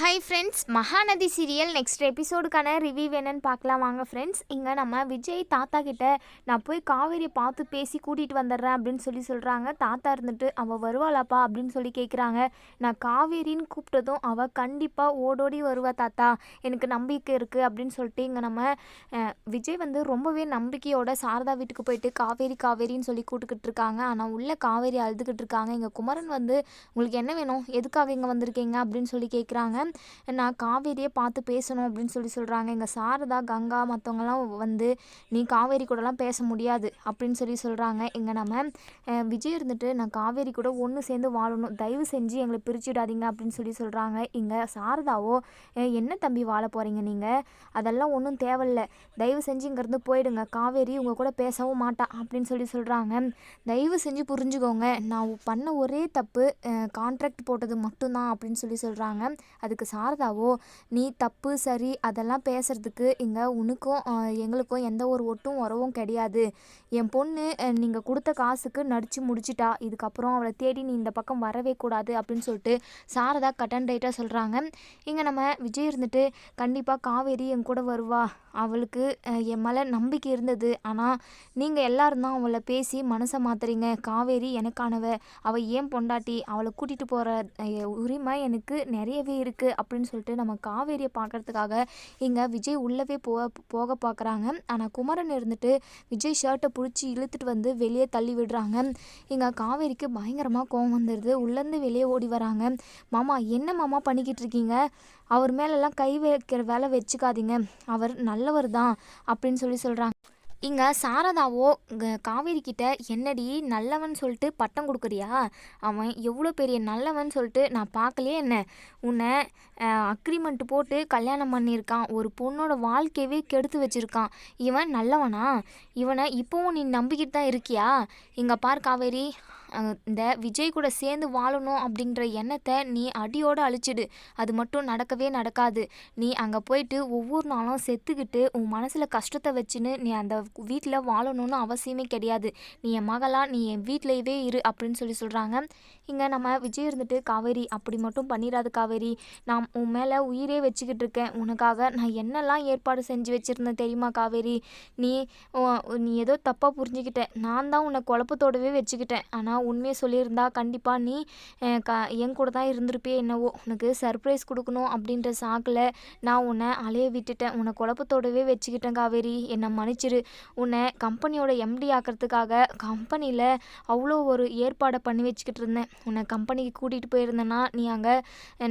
Hi friends Mahanadi serial next எபிசோடுக்கான review என்னன்னு பார்க்கலாம். வாங்க ஃப்ரெண்ட்ஸ் இங்கே நம்ம விஜய் தாத்தா கிட்ட நான் போய் காவேரியை பார்த்து பேசி கூட்டிகிட்டு வந்துடுறேன் அப்படின்னு சொல்லி சொல்கிறாங்க தாத்தா இருந்துட்டு அவள் வருவாளாப்பா? அப்படின்னு சொல்லி கேட்குறாங்க நான் காவேரின்னு கூப்பிட்டதும் அவள் கண்டிப்பாக ஓடோடி வருவா தாத்தா. எனக்கு நம்பிக்கை இருக்குது அப்படின்னு சொல்லிட்டு இங்கே நம்ம விஜய் வந்து ரொம்பவே நம்பிக்கையோட சாரதா வீட்டுக்கு போயிட்டு காவேரி காவேரின்னு சொல்லி கூப்பிட்டுக்கிட்டு இருக்காங்க. ஆனால் உள்ள காவேரி அழுதுகிட்டு இருக்காங்க. இங்கே குமரன் வந்து உங்களுக்கு என்ன வேணும்? எதுக்காக இங்கே வந்திருக்கீங்க? அப்படின்னு சொல்லி கேட்குறாங்க நான் காவேரியை பார்த்து பேசணும் அப்படின்னு சொல்லி சொல்கிறாங்க எங்கள் சாரதா கங்கா மற்றவங்கலாம் வந்து நீ காவேரி கூடலாம் பேச முடியாது அப்படின்னு சொல்லி சொல்கிறாங்க இங்கே நம்ம விஜய் இருந்துட்டு நான் காவேரி கூட ஒன்று சேர்ந்து வாழணும். தயவு செஞ்சு எங்களை பிரிச்சுடாதீங்க அப்படின்னு சொல்லி சொல்கிறாங்க இங்கே சாரதாவோ என்ன தம்பி வாழ போகிறீங்க நீங்கள் அதெல்லாம் ஒன்றும் தேவையில்ல. தயவு செஞ்சு இங்கேருந்து போயிடுங்க. காவேரி உங்கள் கூட பேசவும் மாட்டா அப்படின்னு சொல்லி சொல்கிறாங்க தயவு செஞ்சு புரிஞ்சுக்கோங்க. நான் பண்ண ஒரே தப்பு கான்ட்ராக்ட் போட்டது மட்டும்தான் அப்படின்னு சொல்லி சொல்கிறாங்க அதுக்கு சாரதாவோ? நீ தப்பு சரி அதெல்லாம் பேசுறதுக்கு இங்கே உனக்கும் எங்களுக்கும் எந்த ஒரு ஒட்டும் உறவும் கிடையாது. என் பொண்ணு நீங்கள் கொடுத்த காசுக்கு நடித்து முடிச்சிட்டா. இதுக்கப்புறம் அவளை தேடி நீ இந்த பக்கம் வரவே கூடாது அப்படின்னு சொல்லிட்டு சாரதா கட் அண்ட் ரைட்டாக சொல்கிறாங்க இங்கே நம்ம விஜய் இருந்துட்டு கண்டிப்பாக காவேரி என் கூட வருவா. அவளுக்கு என் மேலே நம்பிக்கை இருந்தது. ஆனால் நீங்கள் எல்லாரும் தான் அவளை பேசி மனசை மாத்துறீங்க. காவேரி எனக்கானவ. அவள் ஏன் பொண்டாட்டி? அவளை கூட்டிகிட்டு போகிற உரிமை எனக்கு நிறையவே இருக்குது அப்படின்னு சொல்லிட்டு நம்ம காவேரியை பார்க்கறதுக்காக இங்கே விஜய் உள்ளவே போக போக பார்க்குறாங்க ஆனால் குமரன் இருந்துட்டு விஜய் ஷர்ட்டை பிடிச்சி இழுத்துட்டு வந்து வெளியே தள்ளி விடுறாங்க. இங்கே காவேரிக்கு பயங்கரமாக கோவம் வந்துடுது உள்ளேருந்து வெளியே ஓடி வராங்க. மாமா என்ன மாமா பண்ணிக்கிட்டு இருக்கீங்க? அவர் மேலெல்லாம் கை வைக்கிற வேலை வச்சுக்காதீங்க. அவர் நல்லவர் தான் அப்படின்னு சொல்லி சொல்கிறாங்க இங்கே சாரதாவோ காவேரி கிட்ட என்னடி நல்லவன் சொல்லிட்டு பட்டம் கொடுக்குறியா? அவன் எவ்வளோ பெரிய நல்லவன் சொல்லிட்டு நான் பார்க்கலையே என்ன? உன்னை அக்ரிமெண்ட் போட்டு கல்யாணம் பண்ணியிருக்கான். ஒரு பொண்ணோட வாழ்க்கையவே கெடுத்து வச்சிருக்கான். இவன் நல்லவனா? இவனை இப்போவும் நீ நம்பிக்கிட்டு தான் இருக்கியா? இங்கே பார் காவேரி. இந்த விஜய் கூட சேர்ந்து வாழணும் அப்படின்ற எண்ணத்தை நீ அடியோடு அழிச்சிடு. அது மட்டும் நடக்கவே நடக்காது. நீ அங்கே போயிட்டு ஒவ்வொரு நாளும் செத்துக்கிட்டு உன் மனசில் கஷ்டத்தை வச்சுன்னு நீ அந்த வீட்டில் வாழணும்னு அவசியமே கிடையாது. நீ என் மகளா நீ என் வீட்டிலையவே இரு அப்படின்னு சொல்லி சொல்கிறாங்க இங்கே நம்ம விஜய் இருந்துட்டு காவேரி அப்படி மட்டும் பண்ணிடாது காவேரி. நான் உன் மேலே உயிரே வச்சுக்கிட்டு இருக்கேன். உனக்காக நான் என்னெல்லாம் ஏற்பாடு செஞ்சு வச்சுருந்தேன் தெரியுமா காவேரி? நீ நீ ஏதோ தப்பாக புரிஞ்சுக்கிட்ட. நான் தான் உன்னை குழப்பத்தோடவே வச்சுக்கிட்டேன். ஆனால் உண்மையை சொல்லியிருந்தா கண்டிப்பாக நீ க என் கூட தான் இருந்திருப்பே என்னவோ. உனக்கு சர்ப்ரைஸ் கொடுக்கணும் அப்படின்ற சாக்கில் நான் உன்னை அலைய விட்டுட்டேன். உன்னை குழப்பத்தோடவே வச்சுக்கிட்டேன் காவேரி. என்னை மன்னிச்சிரு. உன்னை கம்பெனியோட எம்டி ஆக்கிறதுக்காக கம்பெனியில் அவ்வளோ ஒரு ஏற்பாடை பண்ணி வச்சுக்கிட்டு இருந்தேன். உன்னை கம்பெனிக்கு கூட்டிகிட்டு போயிருந்தேன்னா நீ அங்கே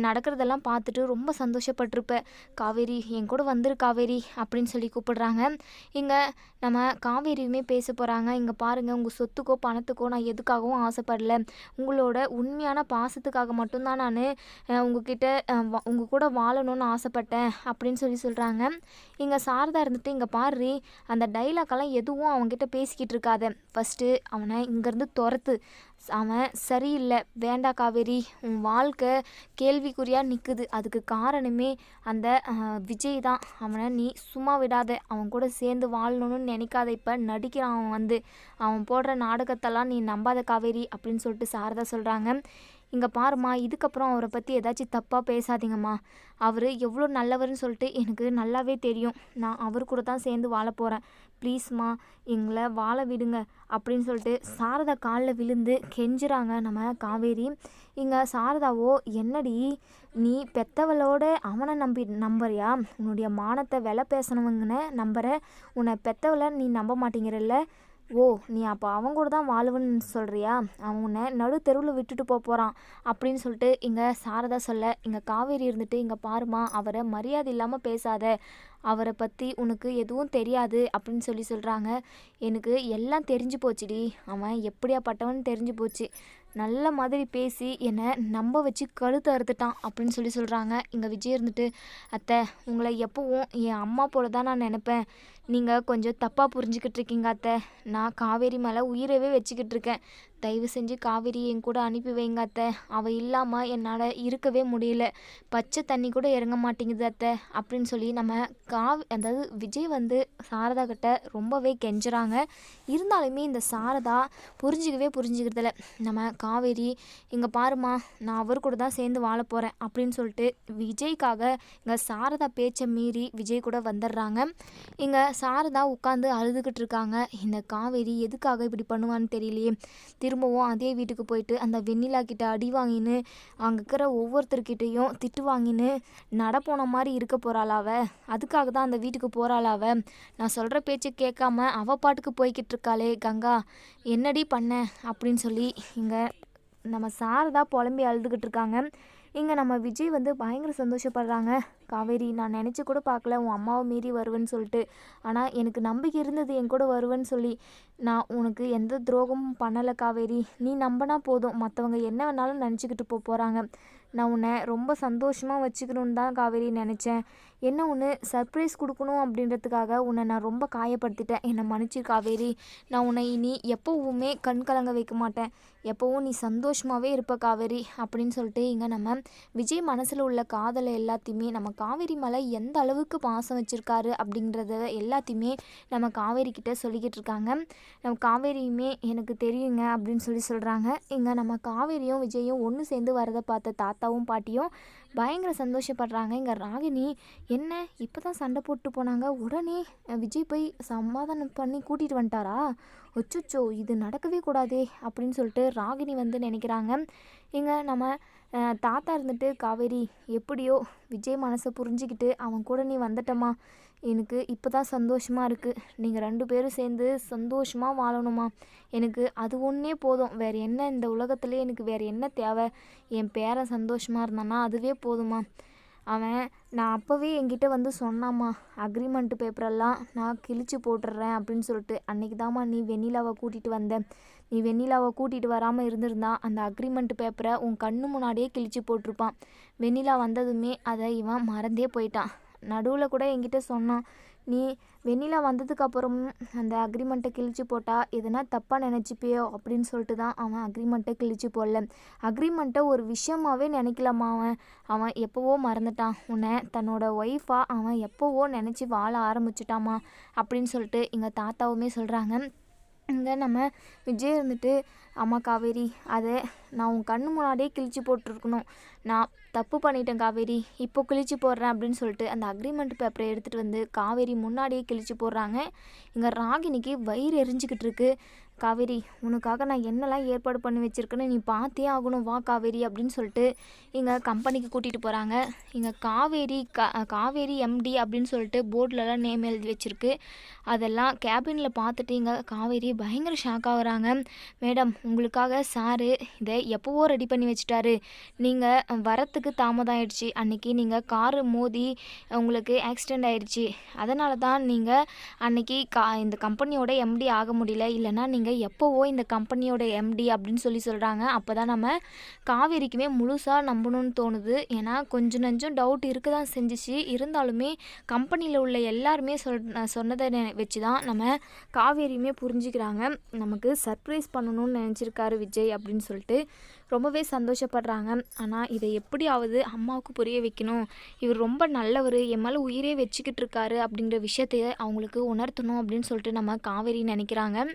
நடக்கிறதெல்லாம் பார்த்துட்டு ரொம்ப சந்தோஷப்பட்டிருப்ப. காவேரி என் கூட வந்துரு காவேரி அப்படின்னு சொல்லி கூப்பிடுறாங்க. இங்கே நம்ம காவேரியுமே பேச போகிறாங்க இங்கே பாருங்கள் உங்கள் சொத்துக்கோ பணத்துக்கோ நான் எதுக்காகவும் ஆசைப்படல. உங்களோட உண்மையான பாசத்துக்காக மட்டும்தான் நான் உங்ககிட்ட உங்க கூட வாழணும்னு ஆசைப்பட்டேன் அப்படின்னு சொல்லி சொல்கிறாங்க இங்கே சாரதா இருந்துட்டு இங்கே பாரு அந்த டைலாக்கெல்லாம் எதுவும் அவங்ககிட்ட பேசிக்கிட்டு இருக்காத. ஃபஸ்ட்டு அவனை இங்கேருந்து துரத்து. அவன் சரியில்லை. வேண்டா காவேரி உன் வாழ்க்கை கேள்விக்குறியாக நிற்குது அதுக்கு காரணமே அந்த விஜய் தான். அவனை நீ சும்மா விடாத. அவன் கூட சேர்ந்து வாழணும்னு நினைக்காத. இப்போ நடிக்கிறான் அவன் வந்து. அவன் போடுற நாடகத்தெல்லாம் நீ நம்பாத காவேரி அப்படின்னு சொல்லிட்டு சாரதா சொல்கிறாங்க இங்கே பாரும்மா இதுக்கப்புறம் அவரை பற்றி ஏதாச்சும் தப்பாக பேசாதீங்கம்மா. அவர் எவ்வளோ நல்லவர்னு சொல்லிட்டு எனக்கு நல்லாவே தெரியும். நான் அவர் கூட தான் சேர்ந்து வாழ போகிறேன் ப்ளீஸ்மா எங்களை வாழ விடுங்க அப்படின்னு சொல்லிட்டு சாரதா காலில் விழுந்து கெஞ்சுறாங்க நம்ம காவேரி. இங்கே சாரதாவோ என்னடி? நீ பெத்தவளோட அவனை நம்பி நம்புறியா? உன்னுடைய மானத்தை விலை பேசணுவங்கன்னு நம்புற. உன்னை பெத்தவளை நீ நம்ப மாட்டேங்கிறல்ல. ஓ நீ அப்போ அவங்க கூட தான் வாழுவன்னு சொல்கிறியா அவன் உன்னை நடு தெருவில் விட்டுட்டு போக போகிறான் அப்படின்னு சொல்லிட்டு இங்கே சாரதா சொல்ல இங்கே காவேரி இருந்துட்டு இங்கே பாருமா அவரை மரியாதை இல்லாமல் பேசாத. அவரை பற்றி உனக்கு எதுவும் தெரியாது அப்படின்னு சொல்லி சொல்கிறாங்க எனக்கு எல்லாம் தெரிஞ்சு போச்சுடி. அவன் எப்படியாப்பட்டவன் தெரிஞ்சு போச்சு. நல்ல மாதிரி பேசி என்னை நம்ப வச்சு கழுத்து அறுத்துட்டான் அப்படின்னு சொல்லி சொல்கிறாங்க இங்கே விஜய் இருந்துட்டு அத்தை உங்களை எப்போவும் என் அம்மா போல தான் நான் நினப்பேன். நீங்கள் கொஞ்சம் தப்பாக புரிஞ்சுக்கிட்டு இருக்கீங்க அத்தை. நான் காவேரி மேலே உயிரவே வச்சுக்கிட்டு இருக்கேன் தயவு செஞ்சு காவேரி என் கூட அனுப்பி வைங்க அத்தை. அவள் இல்லாமல் என்னால் இருக்கவே முடியல. பச்சை தண்ணி கூட இறங்க மாட்டேங்குது அத்தை அப்படின்னு சொல்லி நம்ம காவி அதாவது விஜய் வந்து சாரதா கிட்ட ரொம்பவே கெஞ்சுறாங்க. இருந்தாலுமே இந்த சாரதா புரிஞ்சிக்கவே புரிஞ்சுக்கிறதில்ல நம்ம காவேரி இங்கே பாருமா நான் அவர் கூட தான் சேர்ந்து வாழ போகிறேன் அப்படின்னு சொல்லிட்டு விஜய்க்காக இங்கே சாரதா பேச்சை மீறி விஜய் கூட வந்துடுறாங்க. இங்கே சாரதா உட்காந்து அழுதுகிட்டு இருக்காங்க இந்த காவேரி எதுக்காக இப்படி பண்ணுவான்னு தெரியலையே. திரும்பவும் அதே வீட்டுக்கு போயிட்டு அந்த வெண்ணிலா கிட்ட அடி வாங்கின்னு அங்கே இருக்கிற ஒவ்வொருத்தர்கிட்டையும் திட்டு வாங்கின்னு நடப்போன மாதிரி இருக்க போகிறாளாவ அதுக்காக தான் அந்த வீட்டுக்கு போகிறாளாவ நான் சொல்கிற பேச்சு கேட்காம அவ பாட்டுக்கு போய்கிட்டு இருக்காளே கங்கா. என்னடி பண்ண? அப்படின்னு சொல்லி இங்கே நம்ம சாரதா புலம்பி அழுதுகிட்டு இருக்காங்க இங்கே நம்ம விஜய் வந்து பயங்கர சந்தோஷப்படுறாங்க. காவேரி நான் நினச்சி கூட பார்க்கல உன் அம்மாவை மீறி வருவேன்னு சொல்லிட்டு. ஆனால் எனக்கு நம்பிக்கை இருந்தது என் கூட வருவேன்னு சொல்லி. நான் உனக்கு எந்த துரோகமும் பண்ணலை காவேரி. நீ நம்பினா போதும். மற்றவங்க என்ன வேணாலும் நினச்சிக்கிட்டு போக போகிறாங்க நான் உன்னை ரொம்ப சந்தோஷமாக வச்சுக்கணுன்னு தான் காவேரி நினச்சேன். என்ன ஒன்று சர்ப்ரைஸ் கொடுக்கணும் அப்படின்றதுக்காக உன்னை நான் ரொம்ப காயப்படுத்திட்டேன். என்னை மன்னிச்சு காவேரி. நான் உன்னை இனி எப்போவுமே கண் கலங்க வைக்க மாட்டேன். எப்போவும் நீ சந்தோஷமாகவே இருப்ப காவேரி அப்படின்னு சொல்லிட்டு இங்கே நம்ம விஜய் மனசில் உள்ள காதலை எல்லாத்தையுமே நம்ம காவேரி மேலே எந்த அளவுக்கு பாசம் வச்சுருக்காரு அப்படின்றத எல்லாத்தையுமே நம்ம காவேரி கிட்டே சொல்லிக்கிட்டு இருக்காங்க. நம்ம காவேரியுமே எனக்கு தெரியுங்க அப்படின்னு சொல்லி சொல்கிறாங்க இங்கே நம்ம காவேரியும் விஜயும் ஒன்று சேர்ந்து வரதை பார்த்த தாத்தாவும் பாட்டியும் பயங்கர சந்தோஷப்படுறாங்க இங்கே ராகினி என்ன? இப்போ தான் சண்டை போட்டு போனாங்க. உடனே விஜய் போய் சமாதானம் பண்ணி கூட்டிகிட்டு வந்துட்டாரா? ஒச்சுச்சோ இது நடக்கவே கூடாதே அப்படின்னு சொல்லிட்டு ராகினி வந்து நினைக்கிறாங்க. இங்கே நம்ம தாத்தா இருந்துட்டு காவேரி எப்படியோ? விஜய் மனசை புரிஞ்சுக்கிட்டு அவன் கூட நீ வந்துட்டம்மா. எனக்கு இப்போ தான் சந்தோஷமாக இருக்குது நீங்கள் ரெண்டு பேரும் சேர்ந்து சந்தோஷமாக வாழணுமா? எனக்கு அது ஒன்றே போதும். வேறு என்ன இந்த உலகத்துலேயே எனக்கு வேறு என்ன தேவை? என் பேரன் சந்தோஷமாக இருந்தானா அதுவே போதுமா? அவன் நான் அப்போவே என்கிட்ட வந்து சொன்னாம்மா அக்ரிமெண்ட் பேப்பரெல்லாம் நான் கிழிச்சு போட்டுடுறேன் அப்படின்னு சொல்லிட்டு. அன்றைக்கி தாம்மா நீ வெண்ணிலாவை கூட்டிகிட்டு வந்த. நீ வெண்ணிலாவை கூட்டிகிட்டு வராமல் இருந்திருந்தா அந்த அக்ரிமெண்ட் பேப்பரை உன் கண்ணு முன்னாடியே கிழிச்சு போட்டிருப்பான். வெண்ணிலா வந்ததுமே அதை இவன் மறந்தே போயிட்டான். நடுவில் கூட என்கிட்ட சொன்னான் நீ வெண்ணிலா வந்ததுக்கப்புறம் அந்த அக்ரிமெண்ட்டை கிழிச்சு போட்டால் எதனா தப்பாக நினச்சிப்பியோ? அப்படின்னு சொல்லிட்டு தான் அவன் அக்ரிமெண்ட்டை கிழிச்சு போடல. அக்ரிமெண்ட்டை ஒரு விஷயமாவே நினைக்கலாமா அவன். அவன் எப்போவோ மறந்துட்டான். உன்னை தன்னோட ஒய்ஃபாக அவன் எப்போவோ நினச்சி வாழ ஆரம்பிச்சிட்டாமா அப்படின்னு சொல்லிட்டு எங்கள் தாத்தாவுமே சொல்கிறாங்க இங்கே நம்ம விஜய் இருந்துட்டு அம்மா காவேரி அதை நான் உன் கண்ணு முன்னாடியே கிழிச்சு போட்டிருக்கணும். நான் தப்பு பண்ணிட்டேன் காவேரி. இப்போ கிழிச்சு போடுறேன் அப்படின்னு சொல்லிட்டு அந்த அக்ரிமெண்ட் பேப்பரை எடுத்துகிட்டு வந்து காவேரி முன்னாடியே கிழிச்சு போடுறாங்க. இங்கே ராகினிக்கு வயிறு எரிஞ்சுக்கிட்டு இருக்கு. காவேரி உனக்காக நான் என்னெல்லாம் ஏற்பாடு பண்ணி வச்சுருக்கேன்னு நீ பார்த்தே ஆகணும். வா காவேரி அப்படின்னு சொல்லிட்டு இங்கே கம்பெனிக்கு கூட்டிகிட்டு போகிறாங்க இங்கே காவேரி கா காவேரி எம்டி அப்படின்னு சொல்லிட்டு போர்டிலலாம் நேம் எழுதி வச்சுருக்கு. அதெல்லாம் கேபினில் பார்த்துட்டு இங்கே காவேரி பயங்கர ஷாக் ஆகுறாங்க. மேடம் உங்களுக்காக சாரு இதை எப்போவோ ரெடி பண்ணி வச்சுட்டாரு. நீங்கள் வரத்துக்கு தாமதம் ஆயிடுச்சு அன்னைக்கு நீங்கள் காரு மோதி உங்களுக்கு ஆக்சிடெண்ட் ஆயிடுச்சு. அதனால தான் நீங்கள் அன்னைக்கு கா இந்த கம்பெனியோட எம்டி ஆக முடியல. இல்லைன்னா நீங்கள் எப்போவோ இந்த கம்பெனியோட எம்டி அப்படின்னு சொல்லி சொல்கிறாங்க அப்போ தான் நம்ம காவேரிக்குமே முழுசாக நம்பணும்னு தோணுது. ஏன்னா கொஞ்சம் நஞ்சம் டவுட் இருக்க தான் செஞ்சிச்சு. இருந்தாலுமே கம்பெனியில் உள்ள எல்லாருமே சொல் சொன்னதை வச்சு தான் நம்ம காவேரியுமே புரிஞ்சுக்கிறாங்க. நமக்கு சர்ப்ரைஸ் பண்ணணும்னு நினச்சிருக்காரு விஜய் அப்படின்னு சொல்லிட்டு. ரொம்பவே சந்தோஷப்படுறாங்க. ஆனால் இதை எப்படியாவது அம்மாவுக்கு புரிய வைக்கணும். இவர் ரொம்ப நல்லவர். என் மேலே உயிரே வச்சுக்கிட்டு இருக்காரு அப்படிங்கிற விஷயத்தையே அவங்களுக்கு உணர்த்தணும் அப்படின்னு சொல்லிட்டு நம்ம காவேரி நினைக்கிறாங்க.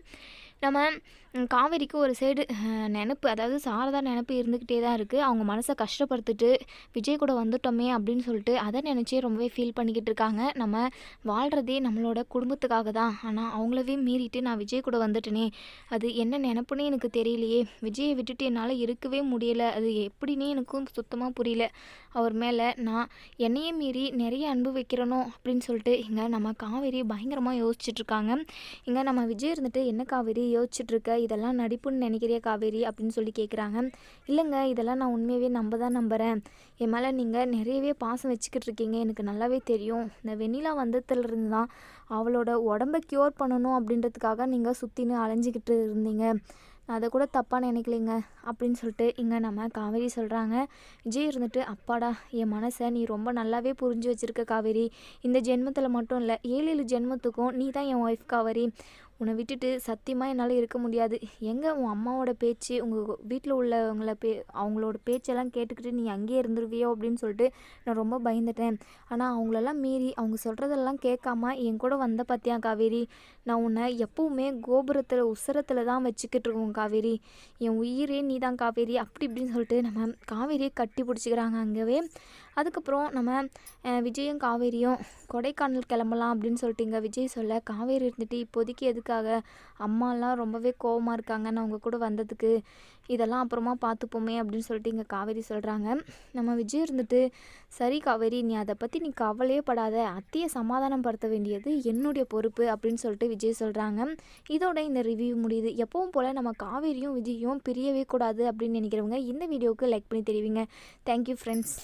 நம்ம காவேரிக்கு ஒரு சைடு நினப்பு அதாவது சாரதா நினப்பு இருந்துக்கிட்டே தான் இருக்குது அவங்க மனசை கஷ்டப்படுத்திட்டு விஜய் கூட வந்துட்டோமே அப்படின்னு சொல்லிட்டு அதை நினச்சே ரொம்பவே ஃபீல் பண்ணிக்கிட்டு இருக்காங்க. நம்ம வாழ்கிறதே நம்மளோட குடும்பத்துக்காக தான். ஆனால் அவங்களவே மீறிட்டு நான் விஜய் கூட வந்துட்டேனே அது என்ன நினப்புன்னு எனக்கு தெரியலையே. விஜயை விட்டுட்டு என்னால் இருக்கவே முடியலை. அது எப்படின்னே எனக்கும் சுத்தமாக புரியல. அவர் மேலே நான் என்னையே மீறி நிறைய அன்பு வைக்கிறனோ அப்படின்னு சொல்லிட்டு இங்கே நம்ம காவேரி பயங்கரமாக யோசிச்சுட்ருக்காங்க இங்கே நம்ம விஜய் இருந்துட்டு என்ன காவேரி யோசிச்சுட்ருக்க இதெல்லாம் நடிப்புன்னு நினைக்கிறியா காவேரி? அப்படின்னு சொல்லி கேட்குறாங்க இல்லைங்க இதெல்லாம் நான் உண்மையாகவே நம்ப தான் நம்புகிறேன் என் மேலே நீங்கள் நிறையவே பாசம் வச்சுக்கிட்டு இருக்கீங்க எனக்கு நல்லாவே தெரியும். இந்த வெண்ணிலா வந்ததுலேருந்து தான் அவளோட உடம்ப க்யூர் பண்ணணும் அப்படின்றதுக்காக நீங்கள் சுற்றின்னு அலைஞ்சிக்கிட்டு இருந்தீங்க. அதை கூட தப்பாக நினைக்கலைங்க அப்படின்னு சொல்லிட்டு இங்கே நம்ம காவேரி சொல்கிறாங்க விஜய் இருந்துட்டு அப்பாடா என் மனசை நீ ரொம்ப நல்லாவே புரிஞ்சு வச்சுருக்க காவேரி. இந்த ஜென்மத்தில் மட்டும் இல்லை ஏழு ஏழு ஜென்மத்துக்கும் நீ தான் என் ஒய்ஃப் காவேரி. உன்னை விட்டுட்டு சத்தியமாக என்னால் இருக்க முடியாது. எங்கே உன் அம்மாவோட பேச்சு உங்கள் வீட்டில் உள்ளவங்கள பே அவங்களோட பேச்செல்லாம் கேட்டுக்கிட்டு நீ அங்கேயே இருந்துருவியோ அப்படின்னு சொல்லிட்டு நான் ரொம்ப பயந்துட்டேன். ஆனால் அவங்களெல்லாம் மீறி அவங்க சொல்கிறதெல்லாம் கேட்காம என் கூட வந்த பார்த்தியா காவேரி? நான் உன்னை எப்பவுமே கோபுரத்தில் உசரத்தில் தான் வச்சுக்கிட்டு இருக்கோம் காவேரி. என் உயிரே நீ தான் காவேரி. அப்படி இப்படின்னு சொல்லிட்டு நம்ம காவேரியை கட்டி பிடிச்சிக்கிறாங்க அங்கவே. அதுக்கப்புறம் நம்ம விஜயும் காவேரியும் கொடைக்கானல் கிளம்பலாம் அப்படின்னு சொல்லிட்டு இங்கே விஜய் சொல்ல காவேரி இருந்துட்டு இப்போதைக்கு எதுக்காக? அம்மாலாம் ரொம்பவே கோவமாக இருக்காங்க. நான் உங்கள் கூட வந்ததுக்கு இதெல்லாம் அப்புறமா பார்த்துப்போமே அப்படின்னு சொல்லிட்டு இங்கே காவேரி சொல்கிறாங்க நம்ம விஜய் இருந்துட்டு சரி காவேரி நீ அதை பற்றி நீ கவலையே படாத. அத்தையை சமாதானப்படுத்த வேண்டியது என்னுடைய பொறுப்பு அப்படின்னு சொல்லிட்டு விஜய் சொல்கிறாங்க இதோட இந்த ரிவ்யூ முடியுது. எப்பவும் போல் நம்ம காவேரியும் விஜயும் பிரியவே கூடாது அப்படின்னு நினைக்கிறவங்க இந்த வீடியோவுக்கு லைக் பண்ணி தெரிவிங்க. Thank you friends